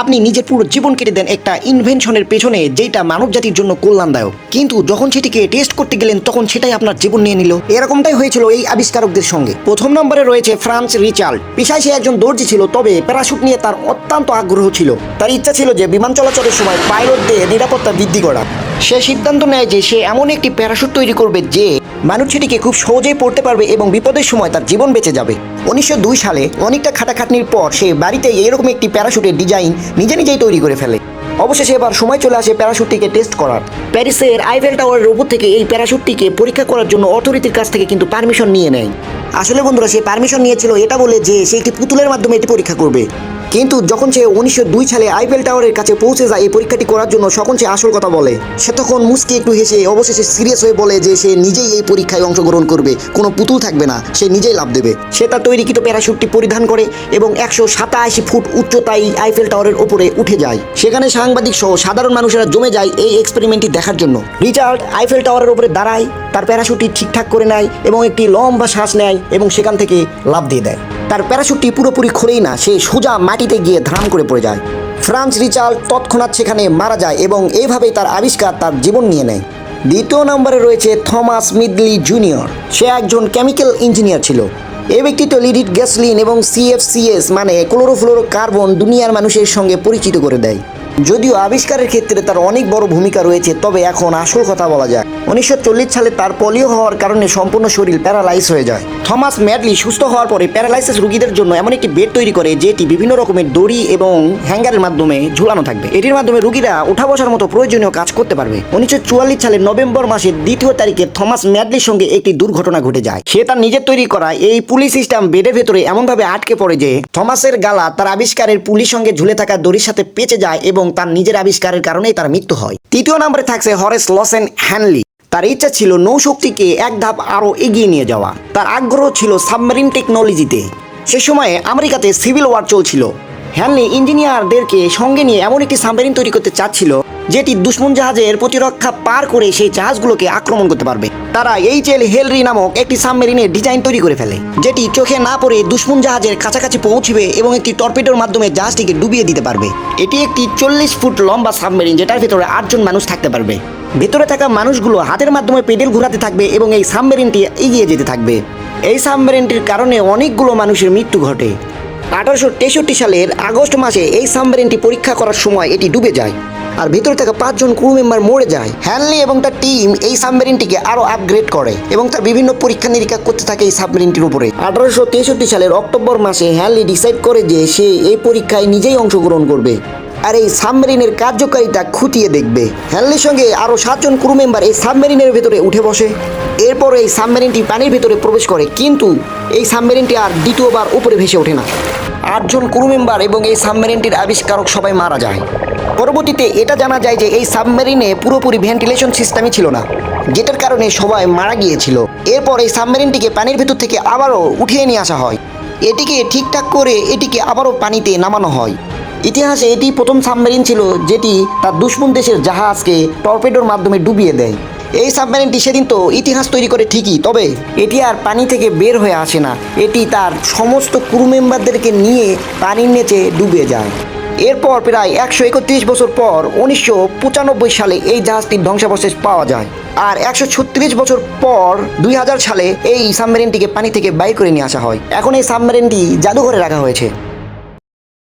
আপনি নিজের পুরো জীবন কেটে দেন একটা ইনভেনশনের পেছনে যেটা মানব জাতির জন্য কল্যাণদায়ক। কিন্তু যখন সেটিকে টেস্ট করতে গেলেন, তখন সেটাই আপনার জীবন নিয়ে নিল। এরকমটাই হয়েছিল এই আবিষ্কারকদের সঙ্গে। প্রথম নম্বরে রয়েছে ফ্রান্স রিচার্ড। পেশায় সে একজন দর্জি ছিল, তবে প্যারাশুট নিয়ে তার অত্যন্ত আগ্রহ ছিল। তার ইচ্ছা ছিল যে বিমান চলাচলের সময় পাইলটদের নিরাপত্তা বৃদ্ধি করা। সে সিদ্ধান্ত নেয় যে সে এমন একটি প্যারাশুট তৈরি করবে যে মানুষ সেটিকে খুব সহজেই পড়তে পারবে এবং বিপদের সময় তার জীবন বেঁচে যাবে। উনিশশো দুই সালে অনেকটা খাটাখাটনির পর সে বাড়িতে এরকম একটি প্যারাশুটের ডিজাইন নিজে নিজেই তৈরি করে ফেলে। অবশেষে এবার সময় চলে আসে প্যারাশুটটিকে টেস্ট করার। প্যারিসের আইফেল টাওয়ারের উপর থেকে এই প্যারাশুটটিকে পরীক্ষা করার জন্য অথরিটির কাছ থেকে কিন্তু পারমিশন নিয়ে নেয়। আসলে বন্ধুরা, সে পারমিশন নিয়েছিল এটা বলে যে সে একটি পুতুলের মাধ্যমে এটি পরীক্ষা করবে। কিন্তু যখন সে উনিশশো দুই সালে আইফেল টাওয়ারের কাছে পৌঁছে যায় এই পরীক্ষাটি করার জন্য, তখন সে আসল কথা বলে। সে তখন মুসকে একটু হেসে অবশেষে সিরিয়াস হয়ে বলে যে সে নিজেই এই পরীক্ষায় অংশগ্রহণ করবে। কোনো পুতুল থাকবে না, সে নিজেই লাভ দেবে। সে তার তৈরিকৃত প্যারাশুটটি পরিধান করে এবং একশো সাতাশি ফুট উচ্চতায় আইফেল টাওয়ারের ওপরে উঠে যায়। সেখানে সাংবাদিক সহ সাধারণ মানুষেরা জমে যায় এই এক্সপেরিমেন্টটি দেখার জন্য। রিচার্ড আইফেল টাওয়ারের উপরে দাঁড়ায়, তার প্যারাশুটটি ঠিকঠাক করে নেয় এবং একটি লম্বা শ্বাস নেয় এবং সেখান থেকে লাভ দিয়ে দেয়। তার প্যারাশুটটি পুরোপুরি খোলেই না, সে সোজা মাটিতে গিয়ে ধারাম করে পড়ে যায়। ফ্রান্স রিচার্ড তৎক্ষণাৎ সেখানে মারা যায় এবং এইভাবেই তার আবিষ্কার তার জীবন নিয়ে নেয়। দ্বিতীয় নম্বরে রয়েছে থমাস মিডলি জুনিয়র। সে একজন কেমিক্যাল ইঞ্জিনিয়ার ছিল। এ ব্যক্তিত্ব লিডিড গ্যাসলিন এবং সিএফসিএস মানে ক্লোরোফ্লোরো কার্বন দুনিয়ার মানুষের সঙ্গে পরিচিত করে দেয়। যদিও আবিষ্কারের ক্ষেত্রে তার অনেক বড় ভূমিকা রয়েছে, তবে এখন আসল কথা বলা যায় উনিশশো সালে তার পোলিও হওয়ার কারণে সম্পূর্ণ শরীর প্যারালাইজ হয়ে যায়। থমাস ম্যাডলি সুস্থ হওয়ার পরে প্যারালাইসিস রোগীদের জন্য এমন একটি বেড তৈরি করে, যেটি বিভিন্ন রকমের দড়ি এবং হ্যাঙ্গারের মাধ্যমে ঝুলানো থাকবে। এটির মাধ্যমে রোগীরা উঠা বসার মতো প্রয়োজনীয় কাজ করতে পারবে। উনিশশো সালের নভেম্বর মাসের দ্বিতীয় তারিখে থমাস ম্যাডলির সঙ্গে একটি দুর্ঘটনা ঘটে যায়। সে তার নিজের তৈরি করা এই পুলিশ সিস্টেম বেডের ভেতরে এমনভাবে আটকে পড়ে যে থমাসের গালা তার আবিষ্কারের পুলিশ সঙ্গে ঝুলে থাকা দড়ির সাথে পেঁচে যায় এবং তার নিজের আবিষ্কারের কারণেই তার মৃত্যু হয়। তৃতীয় নম্বরে থাকছে হরেস লসেন হ্যানলি। তার ইচ্ছা ছিল নৌশক্তিকে এক ধাপ আরও এগিয়ে নিয়ে যাওয়া। তার আগ্রহ ছিল সাবমেরিন টেকনোলজিতে। সে সময়ে আমেরিকাতে সিভিল ওয়ার চলছিল। হ্যানলি ইঞ্জিনিয়ারদেরকে সঙ্গে নিয়ে এমন একটি সাবমেরিন তৈরি করতে চাচ্ছিল, যেটি দুশ্মন জাহাজের প্রতিরক্ষা পার করে সেই জাহাজগুলোকে আক্রমণ করতে পারবে। তারা এইচ এল হেলরি নামক একটি সাবমেরিনের ডিজাইন তৈরি করে ফেলে, যেটি চোখে না পড়ে দুশ্মন জাহাজের কাছাকাছি পৌঁছবে এবং একটি টর্পেডোর মাধ্যমে জাহাজটিকে ডুবিয়ে দিতে পারবে। এটি একটি চল্লিশ ফুট লম্বা সাবমেরিন, যেটার ভেতরে আটজন মানুষ থাকতে পারবে। ভেতরে থাকা মানুষগুলো হাতের মাধ্যমে পেডেল ঘোরাতে থাকবে এবং এই সাবমেরিনটি এগিয়ে যেতে থাকবে। এই সাবমেরিনটির কারণে অনেকগুলো মানুষের মৃত্যু ঘটে। আঠারোশো তেষট্টি সালের আগস্ট মাসে এই সাবমেরিনটি পরীক্ষা করার সময় এটি ডুবে যায়। আর ভিতরে থাকা পাঁচজন ক্রু মেম্বার মরে যায়। হ্যানলি এবং তার টিম এই সাবমেরিনটিকে আরও আপগ্রেড করে এবং তার বিভিন্ন পরীক্ষা নিরীক্ষা করতে থাকে এই সাবমেরিনটির উপরে। আঠারোশো তেষট্টি সালের অক্টোবর মাসে হ্যানলি ডিসাইড করে যে সে এই পরীক্ষায় নিজেই অংশগ্রহণ করবে। আর এই সাবমেরিনের কার্যকারিতা খুঁটিয়ে দেখবে। হ্যানলির সঙ্গে আরও সাতজন ক্রু মেম্বার এই সাবমেরিনের ভেতরে উঠে বসে। এরপর এই সাবমেরিনটি পানির ভেতরে প্রবেশ করে, কিন্তু এই সাবমেরিনটি আর দ্বিতীয়বার উপরে ভেসে ওঠে না। আটজন ক্রু মেম্বার এবং এই সাবমেরিনটির আবিষ্কারক সবাই মারা যায়। পরবর্তীতে এটা জানা যায় যে এই সাবমেরিনে পুরোপুরি ভেন্টিলেশন সিস্টেমই ছিল না, যেটার কারণে সবাই মারা গিয়েছিল। এরপর এই সাবমেরিনটিকে পানির ভেতর থেকে আবারও উঠিয়ে নিয়ে আসা হয়। এটিকে ঠিকঠাক করে এটিকে আবারও পানিতে নামানো হয়। ইতিহাসে এটি প্রথম সাবমেরিন ছিল যেটি তার দুশ্মন দেশের জাহাজকে টর্পেডোর মাধ্যমে ডুবিয়ে দেয়। এই সাবমেরিনটি সেদিন তো ইতিহাস তৈরি করে ঠিকই, তবে এটি আর পানি থেকে বের হয়ে আসে না। এটি তার সমস্ত ক্রু মেম্বারদেরকে নিয়ে পানির নিচে ডুবে যায়। এরপর প্রায় একশো একত্রিশ বছর পর উনিশশো পঁচানব্বই সালে এই জাহাজটির ধ্বংসাবশেষ পাওয়া যায় আর একশো ছত্রিশ বছর পর দুই হাজার সালে এই সাবমেরিনটিকে পানি থেকে বাইর করে নিয়ে আসা হয়। এখন এই সাবমেরিনটি জাদুঘরে রাখা হয়েছে।